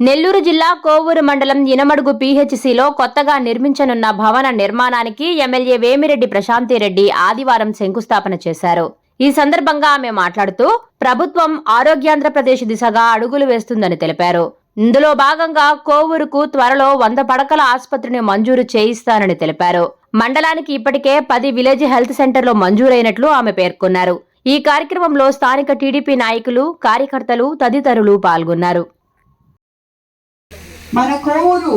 నెల్లూరు జిల్లా కోవూరు మండలం ఇనమడుగు పీహెచ్సిలో కొత్తగా నిర్మించనున్న భవన నిర్మాణానికి ఎమ్మెల్యే వేమిరెడ్డి ప్రశాంతిరెడ్డి ఆదివారం శంకుస్థాపన చేశారు. ఈ సందర్భంగా ఆమె మాట్లాడుతూ ప్రభుత్వం ఆరోగ్యాంధ్రప్రదేశ్ దిశగా అడుగులు వేస్తుందని తెలిపారు. ఇందులో భాగంగా కోవూరుకు త్వరలో వంద పడకల ఆసుపత్రిని మంజూరు చేయిస్తానని తెలిపారు. మండలానికి ఇప్పటికే పది విలేజ్ హెల్త్ సెంటర్లు మంజూరైనట్లు ఆమె పేర్కొన్నారు. ఈ కార్యక్రమంలో స్థానిక టీడీపీ నాయకులు కార్యకర్తలు తదితరులు పాల్గొన్నారు. మన కోవూరు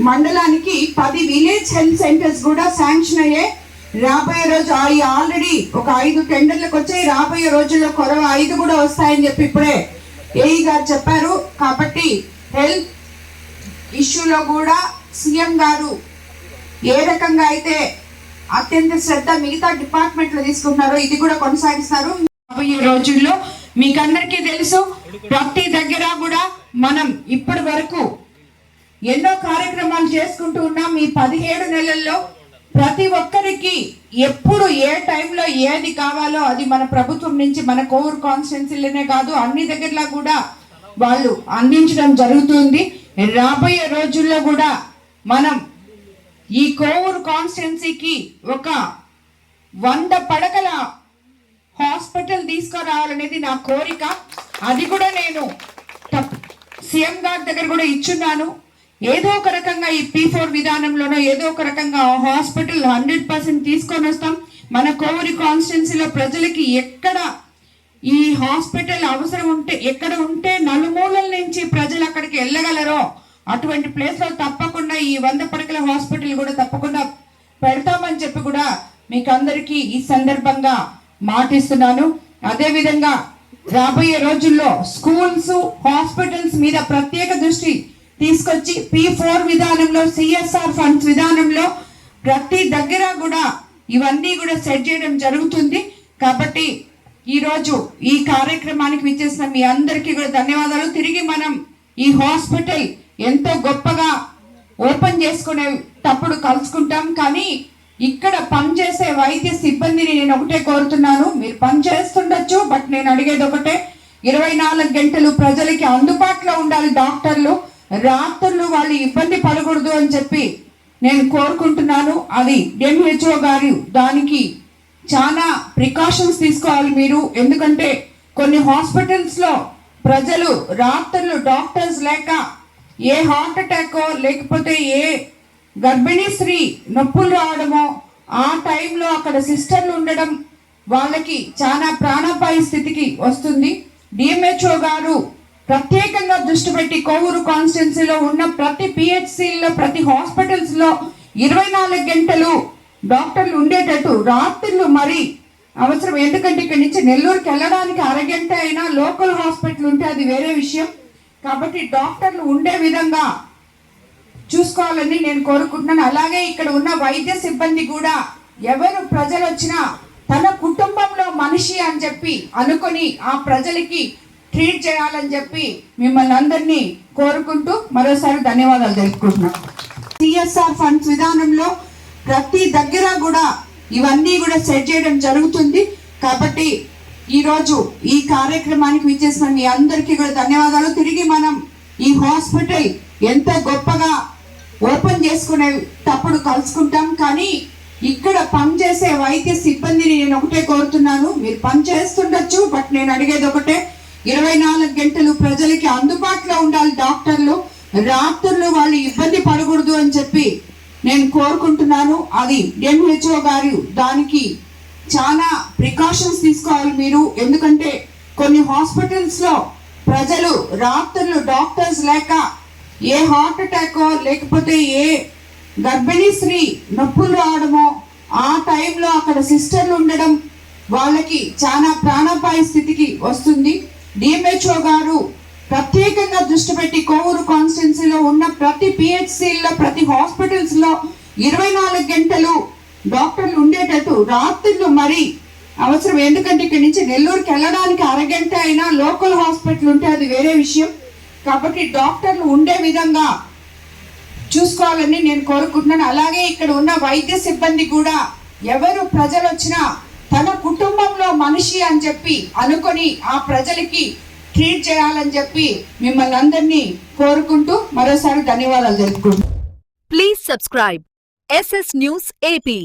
మండలానికి పది విలేజ్ హెల్త్ సెంటర్స్ కూడా శాంక్షన్ అయ్యే రాబోయే రోజు అవి ఆల్రెడీ ఒక ఐదు టెండర్లకు వచ్చాయి. రాబోయే రోజుల్లో కొరవ ఐదు కూడా వస్తాయని చెప్పి ఇప్పుడే ఏఈ గారు చెప్పారు. కాబట్టి హెల్త్ ఇష్యూలో కూడా సీఎం గారు ఏ రకంగా అయితే అత్యంత శ్రద్ధ మిగతా డిపార్ట్మెంట్లో తీసుకుంటున్నారో ఇది కూడా కొనసాగిస్తారు. రాబోయే రోజుల్లో మీకందరికీ తెలుసు ప్రతి దగ్గర కూడా మనం ఇప్పటి వరకు ఎన్నో కార్యక్రమాలు చేసుకుంటూ ఉన్నాం. ఈ పదిహేడు నెలల్లో ప్రతి ఒక్కరికి ఎప్పుడు ఏ టైంలో ఏది కావాలో అది మన ప్రభుత్వం నుంచి మన కోవూరు కాన్స్టిట్యున్సీలోనే కాదు అన్ని దగ్గరలా కూడా వాళ్ళు అందించడం జరుగుతుంది. రాబోయే రోజుల్లో కూడా మనం ఈ కోవూరు కాన్స్టిట్యున్సీకి ఒక వంద పడకల హాస్పిటల్ తీసుకురావాలనేది నా కోరిక. అది కూడా నేను తప్- సీఎం గారి దగ్గర కూడా ఇచ్చున్నాను. ఏదో ఒక రకంగా ఈ పీ ఫోర్ విధానంలోనో ఏదో ఒక రకంగా హాస్పిటల్ హండ్రెడ్ పర్సెంట్ తీసుకొని వస్తాం. మన కోవూరి కాన్స్టిట్యున్సీలో ప్రజలకి ఎక్కడ ఈ హాస్పిటల్ అవసరం ఉంటే ఎక్కడ ఉంటే నలుమూలల నుంచి ప్రజలు అక్కడికి వెళ్ళగలరో అటువంటి ప్లేస్లో తప్పకుండా ఈ వంద పడకల హాస్పిటల్ కూడా తప్పకుండా పెడతామని చెప్పి కూడా మీకు అందరికీ ఈ సందర్భంగా మాటిస్తున్నాను. అదేవిధంగా రాబోయే రోజుల్లో స్కూల్స్ హాస్పిటల్స్ మీద ప్రత్యేక దృష్టి తీసుకొచ్చి పి ఫోర్ విధానంలో సిఎస్ఆర్ ఫండ్స్ విధానంలో ప్రతి దగ్గర కూడా ఇవన్నీ కూడా సెట్ చేయడం జరుగుతుంది. కాబట్టి ఈరోజు ఈ కార్యక్రమానికి విచ్చేసిన మీ అందరికీ కూడా ధన్యవాదాలు. తిరిగి మనం ఈ హాస్పిటల్ ఎంతో గొప్పగా ఓపెన్ చేసుకునే తప్పుడు కలుసుకుంటాం. కానీ ఇక్కడ పనిచేసే వైద్య సిబ్బందిని నేను ఒకటే కోరుతున్నాను. మీరు పని చేస్తుండొచ్చు బట్ నేను అడిగేది ఒకటే. ఇరవై నాలుగు గంటలు ప్రజలకి అందుబాటులో ఉండాలి డాక్టర్లు. రాత్రులు వాళ్ళు ఇబ్బంది పడకూడదు అని చెప్పి నేను కోరుకుంటున్నాను. అది ఎంహెచ్ఓ గారు దానికి చాలా ప్రికాషన్స్ తీసుకోవాలి మీరు. ఎందుకంటే కొన్ని హాస్పిటల్స్లో ప్రజలు రాత్రులు డాక్టర్స్ లేక ఏ హార్ట్ అటాకో లేకపోతే ఏ గర్భిణీ స్త్రీ నొప్పులు రావడమో ఆ టైంలో అక్కడ సిస్టర్లు ఉండడం వాళ్ళకి చాలా ప్రాణాపాయ స్థితికి వస్తుంది. డిఎంహెచ్ఓ గారు ప్రత్యేకంగా దృష్టి పెట్టి కోవూరు కాన్స్టిట్యున్సీలో ఉన్న ప్రతి పిహెచ్సిలో ప్రతి హాస్పిటల్స్లో ఇరవై నాలుగు గంటలు డాక్టర్లు ఉండేటట్టు రాత్రులు మరి అవసరం. ఎందుకంటే ఇక్కడి నుంచి నెల్లూరుకి వెళ్ళడానికి అరగంట అయినా లోకల్ హాస్పిటల్ ఉంటే అది వేరే విషయం. కాబట్టి డాక్టర్లు ఉండే విధంగా చూసుకోవాలని నేను కోరుకుంటున్నాను. అలాగే ఇక్కడ ఉన్న వైద్య సిబ్బంది కూడా ఎవరు ప్రజలు వచ్చినా తన కుటుంబంలో మనిషి అని చెప్పి అనుకొని ఆ ప్రజలకి ట్రీట్ చేయాలని చెప్పి మిమ్మల్ని అందరినీ కోరుకుంటూ మరోసారి ధన్యవాదాలు తెలుపుకుంటున్నాను. సిఎస్ఆర్ ఫండ్స్ విధానంలో ప్రతి దగ్గర కూడా ఇవన్నీ కూడా సెట్ చేయడం జరుగుతుంది. కాబట్టి ఈరోజు ఈ కార్యక్రమానికి విచ్చేసిన మీ అందరికీ కూడా ధన్యవాదాలు. తిరిగి మనం ఈ హాస్పిటల్ ఎంత గొప్పగా ఓపెన్ చేసుకునే తప్పుడు కలుసుకుంటాం కానీ ఇక్కడ పనిచేసే వైద్య సిబ్బందిని నేను ఒకటే కోరుతున్నాను. మీరు పని చేస్తుండొచ్చు బట్ నేను అడిగేది ఒకటే ఇరవై నాలుగు గంటలు ప్రజలకి అందుబాటులో ఉండాలి డాక్టర్లు. రాత్రులు వాళ్ళు ఇబ్బంది పడకూడదు అని చెప్పి నేను కోరుకుంటున్నాను. అది ఎంహెచ్ఓ గారు దానికి చాలా ప్రికాషన్స్ తీసుకోవాలి మీరు. ఎందుకంటే కొన్ని హాస్పిటల్స్లో ప్రజలు రాత్రులు డాక్టర్స్ లేక ఏ హార్ట్ అటాకో లేకపోతే ఏ గర్భిణీ స్త్రీ నొప్పులు రావడమో ఆ టైంలో అక్కడ సిస్టర్లు ఉండడం వాళ్ళకి చాలా ప్రాణాపాయ స్థితికి వస్తుంది. డిఎంహెచ్ఓ గారు ప్రత్యేకంగా దృష్టి పెట్టి కోవూరు కాన్స్టిట్యున్సీలో ఉన్న ప్రతి పిహెచ్సిల్లో ప్రతి హాస్పిటల్స్లో ఇరవై నాలుగు గంటలు డాక్టర్లు ఉండేటట్టు రాత్రులు మరి అవసరం. ఎందుకంటే ఇక్కడి నుంచి నెల్లూరుకి వెళ్ళడానికి అరగంట అయినా లోకల్ హాస్పిటల్ ఉంటే అది వేరే విషయం. కాబట్టి డాక్టర్లు ఉండే విధంగా చూసుకోవాలని నేను కోరుకుంటున్నాను. అలాగే ఇక్కడ ఉన్న వైద్య సిబ్బంది కూడా ఎవరు ప్రజలు వచ్చినా తన కుటుంబంలో మనిషి అని చెప్పి అనుకొని ఆ ప్రజలకి ట్రీట్ చేయాలని చెప్పి మిమ్మల్ని అందరినీ కోరుకుంటూ మరోసారి ధన్యవాదాలు తెలుపుకుంటున్నాను. Please subscribe SS news AP